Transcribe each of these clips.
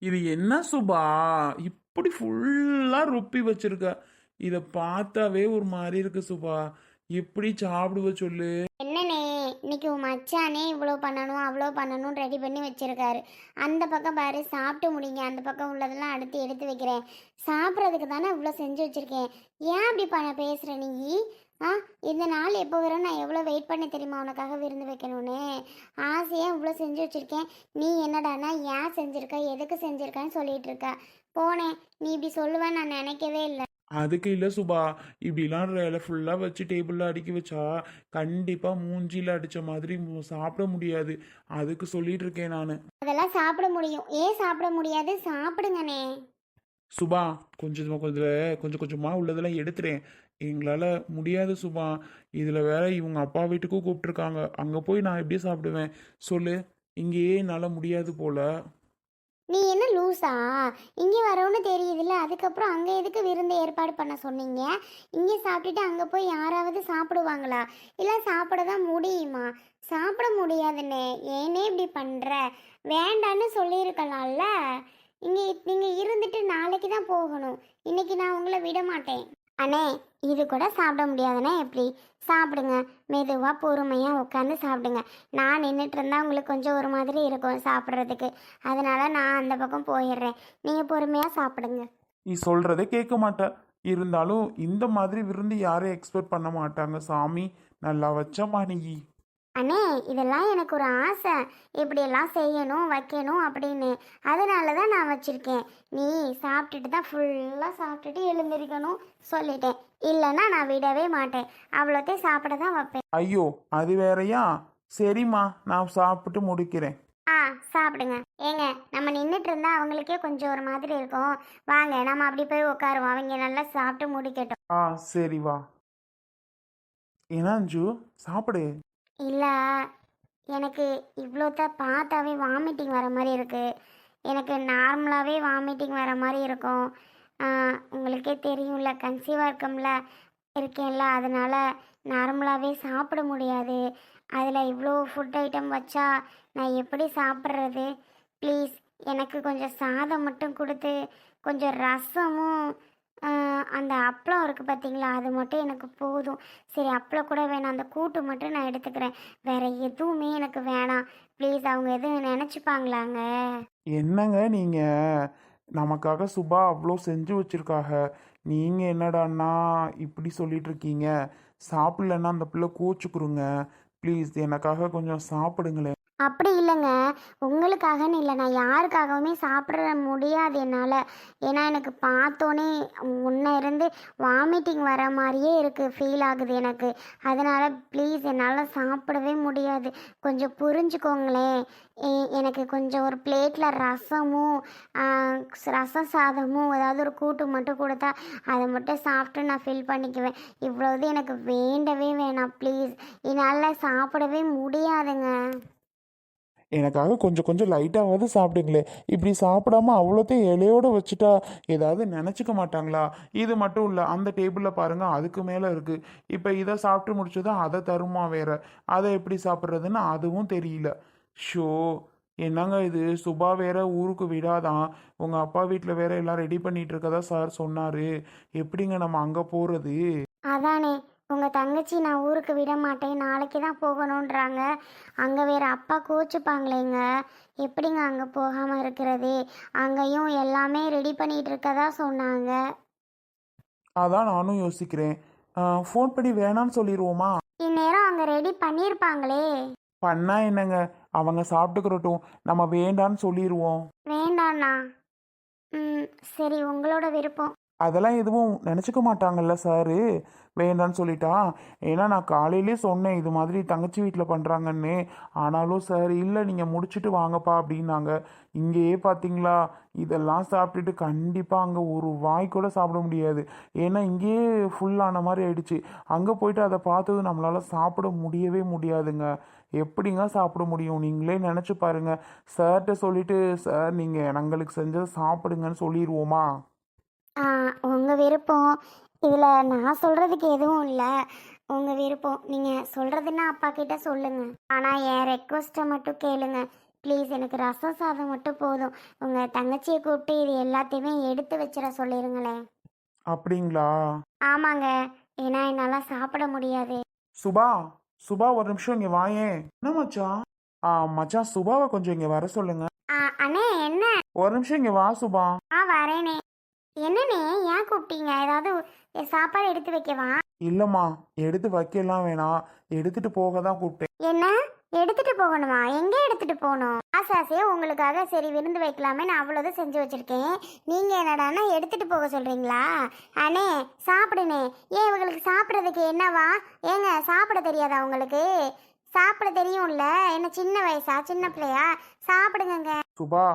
இது என்ன சுபா? இப்படி ஃபுல்லா ரொப்பி வச்சிருக்க. இத பார்த்தாவே ஒரு மாதிரி இருக்கு சுபா. எப்படி சாப்பிடுவ சொல்லு. என்னனே இன்னைக்கு உன் மச்சானே இவ்வளோ பண்ணணும் அவ்வளோ பண்ணணும் ரெடி பண்ணி வச்சுருக்காரு. அந்த பக்கம் பாரு சாப்பிட்டு முடிங்க. அந்த பக்கம் உள்ளதெல்லாம் அடுத்து எடுத்து வைக்கிறேன். சாப்பிட்றதுக்கு தானே இவ்வளோ செஞ்சு வச்சுருக்கேன். ஏன் அப்படி பண்ண பேசுகிற நீ? ஆ இந்த நாள் எப்போ வரும்? நான் எவ்வளோ வெயிட் பண்ண தெரியுமா? உனக்காக விருந்து வைக்கணும்னு. ஆசையாக இவ்வளோ செஞ்சு வச்சுருக்கேன். நீ என்னடானா ஏன் செஞ்சுருக்க? எதுக்கு செஞ்சுருக்கன்னு சொல்லிகிட்டு இருக்க. போனேன். நீ இப்படி சொல்லுவேன் நான் நினைக்கவே இல்லை. அதுக்கு இல்ல சுபா. இப்படிலாம் வேலை ஃபுல்லா வச்சு டேபிள்ல அடுக்கி வச்சா கண்டிப்பா மூஞ்சில அடிச்ச மாதிரி சாப்பிட முடியாது. அதுக்கு சொல்லிட்டு இருக்கேன் நானு. அதெல்லாம் சாப்பிட முடியும். ஏன் சாப்பிட முடியாது? சாப்பிடுங்கண்ணே. சுபா கொஞ்சமா கொஞ்சம் கொஞ்சம் கொஞ்சமா உள்ளதெல்லாம் எடுத்துறேன். எங்களால முடியாது சுபா. இதுல வேற இவங்க அப்பா வீட்டுக்கும் கூப்பிட்டுருக்காங்க. அங்க போய் நான் எப்படி சாப்பிடுவேன். சொல்லு. இங்கேயே என்னால முடியாது போல. நீ என்ன லூசா? இங்கே வரோன்னு தெரியுதுல்ல அதுக்கப்புறம் அங்கே எதுக்கு விருந்து ஏற்பாடு பண்ண சொன்னீங்க? இங்கே சாப்பிட்டுட்டு அங்கே போய் யாராவது சாப்பிடுவாங்களா? இல்லை சாப்பிட தான் முடியுமா? சாப்பிட முடியாதுண்ணே. ஏனே இப்படி பண்ணுற வேண்டான்னு சொல்லியிருக்கலாம்ல. இங்கே நீங்கள் இருந்துட்டு நாளைக்கு தான் போகணும். இன்றைக்கி நான் உங்களை விட மாட்டேன். அண்ணே இது கூட சாப்பிட முடியாதுண்ணே எப்படி சாப்பிடுங்க. மெதுவாக பொறுமையாக உட்காந்து சாப்பிடுங்க. நான் நின்றுட்டு இருந்தால் உங்களுக்கு கொஞ்சம் ஒரு மாதிரி இருக்கும் சாப்பிட்றதுக்கு. அதனால நான் அந்த பக்கம் போயிடுறேன். நீங்கள் பொறுமையாக சாப்பிடுங்க. நீ சொல்கிறதே கேட்க மாட்டேன் இருந்தாலும் இந்த மாதிரி விருந்து யாரும் எக்ஸ்பெக்ட் பண்ண மாட்டாங்க. சாமி நல்லா வச்சமா நீ அண்ணே இதெல்லாம் எனக்கு ஒரு ஆசை. இப்படியெல்லாம் செய்யணும் வைக்கணும் அப்படின்னு. அதனால தான் நான் வச்சுருக்கேன். நீ சாப்பிட்டுட்டு தான் ஃபுல்லாக சாப்பிட்டுட்டு எழுந்திருக்கணும் சொல்லிட்டேன். இல்லைன்னா நான் விடவே மாட்டேன். அவ்வளோத்தையும் சாப்பிட தான் வைப்பேன். ஐயோ அது வேறயா? சரிம்மா நான் சாப்பிட்டு முடிக்கிறேன். ஆ சாப்பிடுங்க. ஏங்க நம்ம நின்றுட்டு இருந்தா அவங்களுக்கே கொஞ்சம் ஒரு மாதிரி இருக்கும். வாங்க நம்ம அப்படி போய் உட்காருவோம். அவங்க நல்லா சாப்பிட்டு முடிக்கட்டும். ஆ சரி வா. ஏன்னா அஞ்சு சாப்பிடு. இல்லை எனக்கு இவ்வளோத்த பார்த்தாவே வாமிட்டிங் வர மாதிரி இருக்குது எனக்கு நார்மலாகவே வாமிட்டிங் வர மாதிரி இருக்கும். உங்களுக்கே தெரியும்ல கன்சீவாக இருக்கம்ல இருக்கேன்ல அதனால் நார்மலாகவே சாப்பிட முடியாது. அதில் இவ்வளோ ஃபுட் ஐட்டம் வச்சா நான் எப்படி சாப்பிட்றது? ப்ளீஸ் எனக்கு கொஞ்சம் சாதம் மட்டும் கொடுத்து கொஞ்சம் ரசமும் அந்த அப்பளம் இருக்குது பார்த்தீங்களா அது மட்டும் எனக்கு போதும். சரி அப்பளம் கூட வேணாம். அந்த கூட்டு மட்டும் நான் எடுத்துக்கிறேன். வேற எதுவுமே எனக்கு வேணாம். ப்ளீஸ் அவங்க எதுவும் நினச்சிப்பாங்களாங்க? என்னங்க நீங்கள் நமக்காக சுபா அவ்வளோ செஞ்சு வச்சிருக்காக. நீங்கள் என்னடான்னா இப்படி சொல்லிட்டு இருக்கீங்க சாப்பிடலன்னா அந்த பிள்ளை கோச்சுக்குருங்க. ப்ளீஸ் எனக்காக கொஞ்சம் சாப்பிடுங்களேன். அப்படி இல்லைங்க. உங்களுக்காகன்னு இல்லை. நான் யாருக்காகவுமே சாப்பிட முடியாது என்னால். ஏன்னா எனக்கு பார்த்தோன்னே முன்ன இருந்து வாமிட்டிங் வர மாதிரியே இருக்குது ஃபீல் ஆகுது எனக்கு. அதனால் ப்ளீஸ் என்னால் சாப்பிடவே முடியாது. கொஞ்சம் புரிஞ்சுக்கோங்களேன். எனக்கு கொஞ்சம் ஒரு பிளேட்டில் ரசமும் ரசம் சாதமும் ஏதாவது ஒரு கூட்டு மட்டும் கொடுத்தா அதை மட்டும் சாப்பிட்டு நான் ஃபில் பண்ணிக்குவேன். இவ்வளோது எனக்கு வேண்டவே வேணாம் ப்ளீஸ் என்னால் சாப்பிடவே முடியாதுங்க. எனக்காக கொஞ்சம் கொஞ்சம் லைட்டாவது சாப்பிடுங்களேன் இப்படி சாப்பிடாம அவ்வளோத்தையும் இலையோடு வச்சுட்டா ஏதாவது நினச்சிக்க மாட்டாங்களா? இது மட்டும் இல்லை அந்த டேபிளில் பாருங்கள் அதுக்கு மேலே இருக்குது இப்போ இதை சாப்பிட்டு முடிச்சதும் அதை தருமா வேற? அதை எப்படி சாப்பிட்றதுன்னு அதுவும் தெரியல. ஷோ என்னங்க இது? சுபா வேற ஊருக்கு விடாதான். உங்கள் அப்பா வீட்டில் வேற எல்லாம் ரெடி பண்ணிட்டு இருக்கதா சார் சொன்னார். எப்படிங்க நம்ம அங்கே போகிறது அதானே உங்கள் தங்கச்சி நான் ஊருக்கு விட மாட்டேன் நாளைக்கு தான் போகணுன்றாங்க அங்கே வேற அப்பா கோச்சுப்பாங்களேங்க. எப்படிங்க அங்கே போகாமல் இருக்கிறது? அங்கேயும் எல்லாமே ரெடி பண்ணிட்டு இருக்கதா சொன்னாங்க. அதான் நானும் யோசிக்கிறேன். ஃபோன் பண்ணி வேணான்னு சொல்லிடுவோமா இந்நேரம் அங்கே ரெடி பண்ணியிருப்பாங்களே பண்ணா என்னங்க? அவங்க சாப்பிட்டுக்கிறட்டும். நம்ம வேண்டான்னு சொல்லிடுவோம் வேண்டாண்ணா. ம் சரி உங்களோட விருப்பம். அதெல்லாம் எதுவும் நினச்சிக்க மாட்டாங்கல்ல சாரு. வேண்டான்னு சொல்லிட்டா. ஏன்னா நான் காலையிலே சொன்னேன் இது மாதிரி தங்கச்சி வீட்டில் பண்ணுறாங்கன்னு ஆனாலும் சார் இல்லை நீங்கள் முடிச்சுட்டு வாங்கப்பா அப்படின்னாங்க. இங்கேயே பார்த்தீங்களா இதெல்லாம் சாப்பிட்டுட்டு கண்டிப்பாக அங்கே ஒரு வாய் கூட சாப்பிட முடியாது. ஏன்னா இங்கேயே ஃபுல்லான மாதிரி ஆயிடுச்சு. அங்கே போயிட்டு அதை பார்த்தது நம்மளால் சாப்பிட முடியவே முடியாதுங்க. எப்படிங்க சாப்பிட முடியும்? நீங்களே நினச்சி பாருங்கள் சார்கிட்ட சொல்லிவிட்டு சார் நீங்கள் எங்களுக்கு செஞ்சதை சாப்பிடுங்கன்னு சொல்லிடுவோமா உங்கள் விருப்பம். இதில் நான் சொல்கிறதுக்கு எதுவும் இல்லை. உங்கள் விருப்பம். நீங்கள் சொல்கிறதுன்னா அப்பா கிட்ட சொல்லுங்கள் ஆனால் என் ரெக்வஸ்ட்டை மட்டும் கேளுங்க. ப்ளீஸ் எனக்கு ரசம் சாதம் மட்டும் போதும். உங்கள் தங்கச்சியை கூப்பிட்டு இது எல்லாத்தையுமே எடுத்து வச்சிட சொல்லிடுங்களேன் அப்படிங்களா? ஆமாங்க. ஏன்னா என்னால் சாப்பிட முடியாது. சுபா சுபா ஒரு நிமிஷம் இங்க வாயேன் என்ன மச்சான் ஆ மச்சான் சுபாவை கொஞ்சம் இங்க வர சொல்லுங்க. ஆ, அண்ணே என்ன? ஒரு நிமிஷம் இங்க வா சுபா. ஆ வரேனே. என்னண்ணே ஏன் கூப்பிட்டீங்க? ஏதாவது சாப்பாடு எடுத்து வைக்கவா? இல்லம்மா எடுத்து வைக்கலாம் வேணாம் எடுத்துட்டு போக தான் கூப்பிட்டேன். என்ன? எடுத்துட்டு போகணுமா? எங்க எடுத்துட்டு போகணும்? ஆசாசே உங்களுக்காக சரி விருந்து வைக்கலாமே நான் அவ்வளோதான் செஞ்சு வச்சிருக்கேன். நீங்க என்னடான்னா எடுத்துட்டு போக சொல்றீங்களா? அண்ணே சாப்பிடுனே ஏன் இவங்களுக்கு சாப்பிட்றதுக்கு என்னவா? ஏங்க சாப்பிட தெரியாதா உங்களுக்கு? சாப்பிட தெரியும்ல? என்ன சின்ன வயசா சின்ன பிள்ளையா? சாப்பிடுங்கங்க. சுபா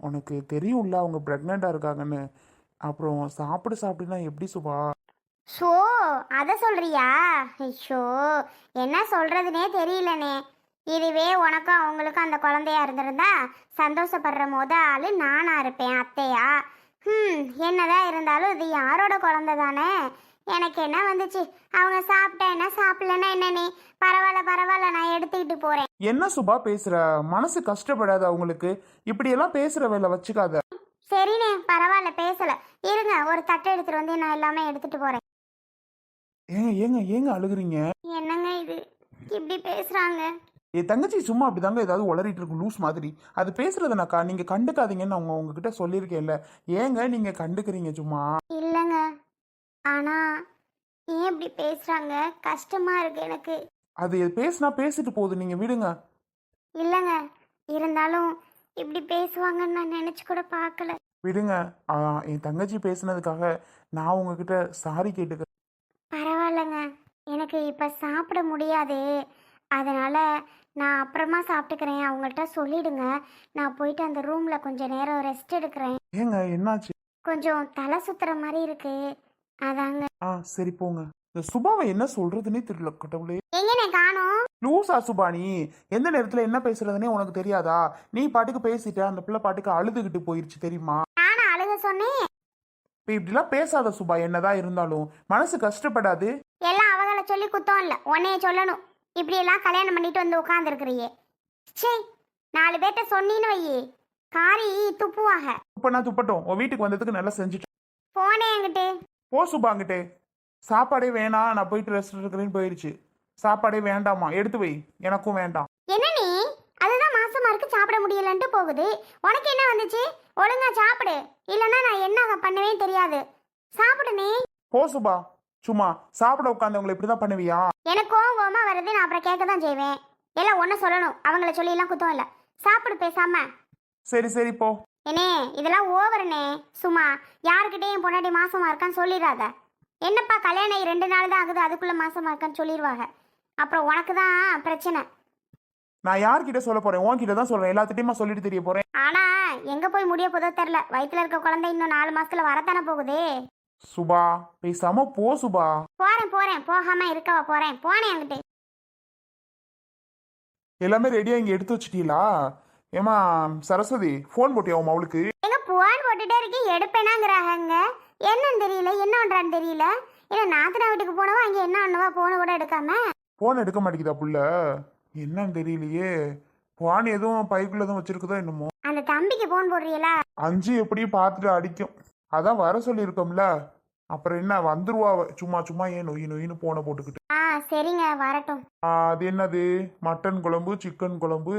உனக்கு தெரியும்ல அவங்க ப்ரெக்னெண்ட்டாக இருக்காங்கன்னு. அப்புறம் சாப்பிடு சாப்பிடுனா எப்படி சுபா? ஷோ அதை சொல்றியா? ஷோ என்ன சொல்றதுனே தெரியலனே. இதுவே உனக்கும் அவங்களுக்கும் அந்த குழந்தையா இருந்திருந்தா சந்தோஷப்படுற மொத ஆள் நானா இருப்பேன் அத்தையா? ம் என்னதான் இருந்தாலும் இது யாரோட குழந்தை தானே? எனக்கு என்ன வந்துச்சு? அவங்க சாப்பிட்டா என்ன சாப்பிடலன்னா என்னனே? பரவாயில்ல பரவாயில்ல நான் எடுத்துக்கிட்டு போகிறேன் என்ன சுபா பேசுற? மனசு கஷ்டப்படாத அவங்களுக்கு. இப்படியெல்லாம் பேசுற வேலை வச்சுக்காத. சரிண்ணே பரவாயில்ல பேசல. இருங்க ஒரு தட்டை எடுத்துட்டு வந்து நான் எல்லாமே எடுத்துட்டு போறேன். ஏங்க ஏங்க ஏங்க அழுகுறீங்க? என்னங்க இது? இப்படி பேசுறாங்க. என் தங்கச்சி சும்மா அப்படிதாங்க ஏதாவது உளறிட்டு இருக்கும் லூஸ் மாதிரி. அது பேசுறதுனாக்கா நீங்க கண்டுக்காதீங்கன்னு அவங்க உங்ககிட்ட சொல்லியிருக்கேன்ல. ஏங்க நீங்க கண்டுக்கிறீங்க சும்மா? இல்லைங்க. ஆனா ஏன் இப்படி பேசுறாங்க? கஷ்டமா இருக்கு எனக்கு. அது பேசினா பேசிட்டு போகுது நீங்க விடுங்க. இல்லைங்க. இருந்தாலும் இப்படி பேசுவாங்கன்னு நான் நினைச்சு கூட பார்க்கல. விடுங்க. ஆ, என் தங்கச்சி பேசுனதுக்காக நான் உங்ககிட்ட சாரி கேட்டுக்கிறேன் பரவாயில்லைங்க. எனக்கு இப்ப சாப்பிட முடியாது. அதனால நான் அப்புறமா சாப்பிட்டுக்கிறேன். அவங்கள்ட்ட சொல்லிடுங்க. நான் போயிட்டு அந்த ரூம்ல கொஞ்சம் நேரம் ரெஸ்ட் எடுக்கிறேன். ஏங்க என்னாச்சு? கொஞ்சம் தலை சுத்துற மாதிரி இருக்கு. அதாங்க. ஆ சரி போங்க. இந்த சுபாவை என்ன சொல்றதுன்னே தெரியல கடவுளே. எங்கனே காணோம். லூசா சுபானி எந்த நேரத்துல என்ன பேசுறதுனே உனக்கு தெரியாதா? நீ பாட்டுக்கு பேசிட்ட அந்த பிள்ளை பாட்டுக்கு அழுதுகிட்டு போயிருச்சு தெரியுமா? நானும் அழுக சொன்னேன். இப்ப இப்படிலாம் பேசாத சுபா என்னதான் இருந்தாலும். மனசு கஷ்டப்படாது. எல்லாம் அவங்கள சொல்லி குத்தம் இல்லை உன்னைய சொல்லணும். இப்படியெல்லாம் கல்யாணம் பண்ணிட்டு வந்து உட்காந்துருக்குறியே சே நாலு பேர்ட்ட சொன்னீன்னு வையே. காரி துப்புவாக இப்ப நான் துப்பட்டும். உன் வீட்டுக்கு வந்ததுக்கு நல்லா செஞ்சுட்டேன் போனே என்கிட்ட. போ சுபாங்கிட்டே சாப்பாடே வேணாம் நான் போயிட்டு ரெஸ்ட் எடுக்கிறேன்னு போயிடுச்சு சாப்பாடே வேண்டாமா? எடுத்து வை. எனக்கும் வேண்டாம். என்ன நீ? அதுதான் மாசமா இருக்கு சாப்பிட முடியலன்ட்டு போகுது. உனக்கு என்ன வந்துச்சு? ஒழுங்கா சாப்பிடு. இல்லைன்னா நான் என்ன பண்ணுவேன் தெரியாது. சாப்பிடு நீ. போ சுபா. சும்மா சாப்பிட உட்காந்தவங்களை இப்படிதான் பண்ணுவியா? எனக்கு கோவம் கோவமா வருது நான் அப்புறம் கேட்க தான் செய்வேன். எல்லாம் ஒன்று சொல்லணும். அவங்கள சொல்லியெல்லாம் குத்தம் இல்லை. சாப்பிடு பேசாம. சரி சரி போ. என்னே இதெல்லாம் ஓவருண்ணே சும்மா யாருக்கிட்டேயும் பொண்டாட்டி மாசமா இருக்கான்னு சொல்லிடாத. என்னப்பா கல்யாணம் ரெண்டு நாள் தான் ஆகுது அதுக்குள்ள மாசமா இருக்கான்னு சொல்லிடுவாங்க அப்புறம் உனக்கு தான் பிரச்சனை. நான் யார்கிட்ட சொல்ல போறேன்? உன்கிட்ட தான் சொல்றேன். எல்லாத்திட்டையுமா சொல்லிட்டு தெரிய போறேன்? ஆனா எங்க போய் முடிய போதோ தெரில வயித்துல இருக்க குழந்தை இன்னும் நாலு மாசத்துல வரத்தானே போகுது? சுபா பேசாம போ சுபா. போறேன் போறேன். போகாம இருக்கவா போறேன். போனேன் அங்கிட்டு எல்லாமே ரெடியா இங்க எடுத்து வச்சிட்டீங்களா? ஏமா சரஸ்வதி ஃபோன் போட்டியா உன் அவளுக்கு எங்க போன் போட்டுட்டே இருக்கேன். எடுப்பேனாங்கிறாங்க என்னன்னு தெரியல. என்ன பண்றான்னு தெரியல. இல்ல நாத்தனா வீட்டுக்கு போனவா அங்க என்ன பண்ணுவா போன கூட எடுக்காம? ஃபோன் எடுக்க மாட்டேங்குதா புள்ள? என்னன்னு தெரியலையே. ஃபோன் எதுவும் பைக்குள்ள எதுவும் வச்சிருக்குதோ என்னமோ. அந்த தம்பிக்கு போன் போடுறீங்களா அஞ்சு எப்படியும் பார்த்துட்டு அடிக்கும். அதான் வர சொல்லியிருக்கோம்ல. அப்புறம் என்ன வந்துருவா. சும்மா சும்மா ஏன் நொய் நொயின்னு போனை போட்டுக்கிட்டு. ஆ சரிங்க வரட்டும். அது என்னது? மட்டன் குழம்பு சிக்கன் குழம்பு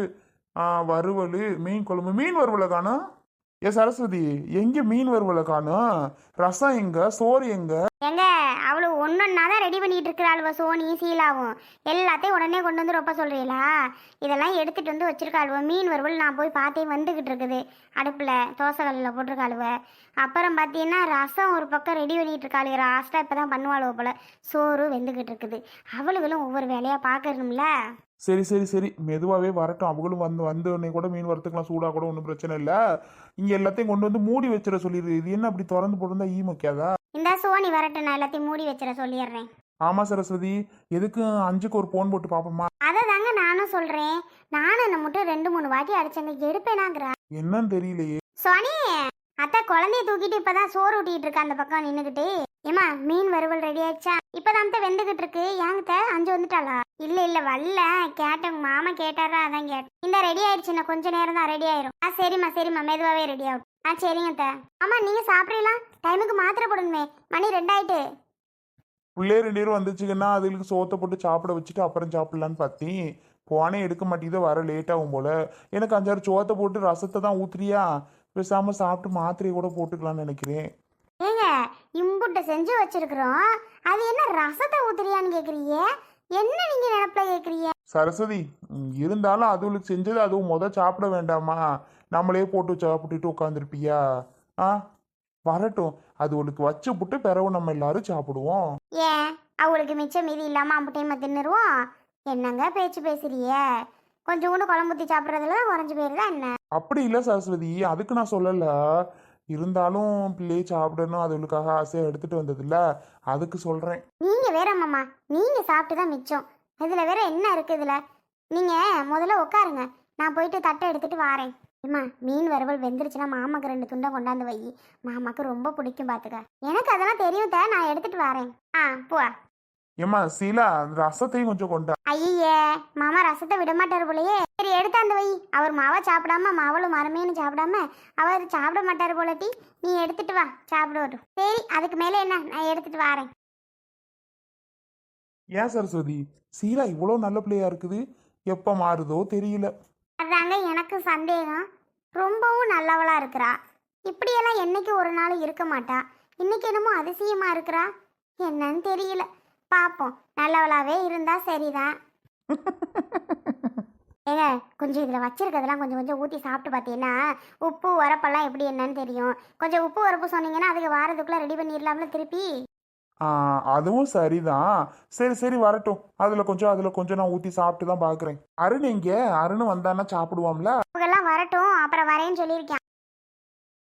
வறுவல் மீன் குழம்பு. மீன் வறுவலை காணும் ஏ சரஸ்வதி எங்க மீன் வறுவலை காணும்? ரசம் எங்க? சோறு எங்க? எங்க அவளு ஒன்னொன்னா தான் ரெடி பண்ணிட்டு இருக்கிறாளுவ சோனி சீலாவும். எல்லாத்தையும் உடனே கொண்டு வந்து ரொம்ப சொல்றீங்களா இதெல்லாம் எடுத்துட்டு வந்து வச்சிருக்காளுவ மீன் வறுவல் நான் போய் பார்த்தே வந்துகிட்டு இருக்குது. அடுப்புல தோசை கல்லில் போட்டிருக்காளுவ. அப்புறம் பார்த்தீங்கன்னா ரசம் ஒரு பக்கம் ரெடி பண்ணிட்டு இருக்காளுவ லாஸ்ட்டாக இப்போ தான் பண்ணுவாளுவ போல. சோறு வெந்துகிட்டு இருக்குது. அவளுகளும் ஒவ்வொரு வேலையா பார்க்கணும்ல? சரி சரி சரி. மெதுவாகவே வரட்டும். அவங்களும் வந்து வந்த உடனே கூட மீன் வறுத்துக்கலாம் சூடாக கூட ஒன்றும் பிரச்சனை இல்லை. இங்கே எல்லாத்தையும் கொண்டு வந்து மூடி வச்சிட சொல்லிடு இது என்ன அப்படி திறந்து போட்டிருந்தா ஈ முக்கியாதா? இந்த சோனி வரட்டும். நான் எல்லாத்தையும் மூடி வச்சிட சொல்லிடுறேன். ஆமாம் சரஸ்வதி. எதுக்கு அஞ்சுக்கு ஒரு ஃபோன் போட்டு பார்ப்போமா அதை தாங்க நானும் சொல்கிறேன் நானும் என்ன மட்டும் ரெண்டு மூணு வாட்டி அடிச்சேங்க. எடுப்பேனாங்கிறா. என்னன்னு தெரியலையே. சோனி அத்தை குழந்தைய தூக்கிட்டு இப்பதான் சோறு ஊட்டிட்டு இருக்கா அந்த பக்கம் நின்றுக்கிட்டு ஏமா மீன் வறுவல் ரெடி ஆயிடுச்சா? இப்பதான் வெந்துகிட்டு இருக்கு. ஏங்கத்த அஞ்சு வந்துட்டாளா? இல்ல இல்ல வரல. கேட்டேன். மாமா கேட்டாரா? அதான் கேட்டேன். இந்த ரெடி ஆயிடுச்சு. இன்னும் கொஞ்ச நேரம் தான் ரெடி ஆயிரும். ஆ சரிம்மா சரிம்மா. மெதுவாவே ரெடி ஆகும். ஆ சரிங்க அத்தை. ஆமா நீங்க சாப்பிடலாம் டைமுக்கு மாத்திரை போடணுமே. மணி ரெண்டாயிட்டு. பிள்ளை ரெண்டு பேரும் வந்துச்சுங்கன்னா அதுகளுக்கு சோத்தை போட்டு சாப்பிட வச்சுட்டு அப்புறம் சாப்பிடலான்னு பார்த்தேன். போனே எடுக்க மாட்டேங்குது. வர லேட் ஆகும் போல. எனக்கு அஞ்சாறு சோத்தை போட்டு ரசத்தை தான் ஊத்துறியா? பேசாம சாப்பிட்டு மாத்திரையை கூட போட்டுக்கலாம்னு நினைக்கிறேன். ஏங்க இம்புட்டை செஞ்சு வச்சிருக்கிறோம். அது என்ன ரசத்தை ஊத்துறியான்னு கேக்குறீங்க? என்ன நீங்க நினப்புல கேக்குறீங்க? சரஸ்வதி இருந்தாலும் அதுகளுக்கு செஞ்சது அதுவும் முத சாப்பிட வேண்டாமா? நம்மளே போட்டு சாப்பிட்டுட்டு உட்காந்துருப்பியா ஆ வரட்டும். அது உனக்கு வச்சு புட்டு பிறகு நம்ம எல்லாரும் சாப்பிடுவோம். ஏன்? அவளுக்கு மிச்சம் மீதி இல்லாம அம்புட்டையுமா தின்னுருவோம்? என்னங்க பேச்சு பேசுறிய கொஞ்சம் கூட குழம்பு ஊற்றி சாப்பிட்றதுல குறைஞ்சு போயிருதா என்ன? அப்படி இல்லை சரஸ்வதி அதுக்கு நான் சொல்லல. இருந்தாலும் பிள்ளையை சாப்பிடணும் அதுகளுக்காக ஆசையாக எடுத்துட்டு வந்ததில்ல. அதுக்கு சொல்றேன். நீங்க வேற மாமா நீங்க சாப்பிட்டு தான் மிச்சம். இதுல வேற என்ன இருக்கு இதுல? நீங்க முதல்ல உட்காருங்க. நான் போயிட்டு தட்டை எடுத்துட்டு வாரேன். அம்மா மீன் வறுவல் வெந்துருச்சுன்னா மாமாக்கு ரெண்டு துண்டை கொண்டாந்து வை. மாமாக்கு ரொம்ப பிடிக்கும் பாத்துக்க. எனக்கு அதெல்லாம் தெரியும் தே நான் எடுத்துட்டு வாரேன். ஆ போ. ஏம்மா சீலா ரசத்தையும் கொஞ்சம் கொண்டா. ஐயே மாமா ரசத்தை விட மாட்டார் போலயே. சரி எடுத்தாந்து வை. அவர் மாவை சாப்பிடாம மாவளும் மரமேனு சாப்பிடாம அவர் சாப்பிட மாட்டார் போலட்டி நீ எடுத்துட்டு வா சாப்பிட வரும். சரி அதுக்கு மேலே என்ன? நான் எடுத்துட்டு வரேன். ஏன் சரஸ்வதி? சீலா இவ்வளோ நல்ல பிள்ளையா இருக்குது. எப்போ மாறுதோ தெரியல. அதாங்க எனக்கு சந்தேகம். ரொம்பவும் நல்லவளா இருக்கிறா. இப்படியெல்லாம் என்னைக்கு ஒரு நாள் இருக்க மாட்டா? இன்னைக்கு என்னமோ அதிசயமா இருக்கிறா? என்னன்னு தெரியல. பாப்போம். நல்லவளாவே இருந்தா சரிதான். ஏங்க கொஞ்சம் இதில் வச்சிருக்கிறதெல்லாம் கொஞ்சம் கொஞ்சம் ஊற்றி சாப்பிட்டு பார்த்தீங்கன்னா உப்பு உரப்பெல்லாம் எப்படி என்னன்னு தெரியும். கொஞ்சம் உப்பு உரப்பு சொன்னீங்கன்னா அதுக்கு வாரத்துக்குள்ளே ரெடி பண்ணிடலாம்ல திருப்பி? அதுவும் சரிதான். சரி சரி வரட்டும். அதில் கொஞ்சம் அதில் கொஞ்சம் நான் ஊற்றி சாப்பிட்டு தான் பார்க்குறேன் அருண் எங்கே? அருண் வந்தான்னா சாப்பிடுவாம்ல? இவங்கெல்லாம் வரட்டும். அப்புறம் வரேன்னு சொல்லியிருக்கேன்.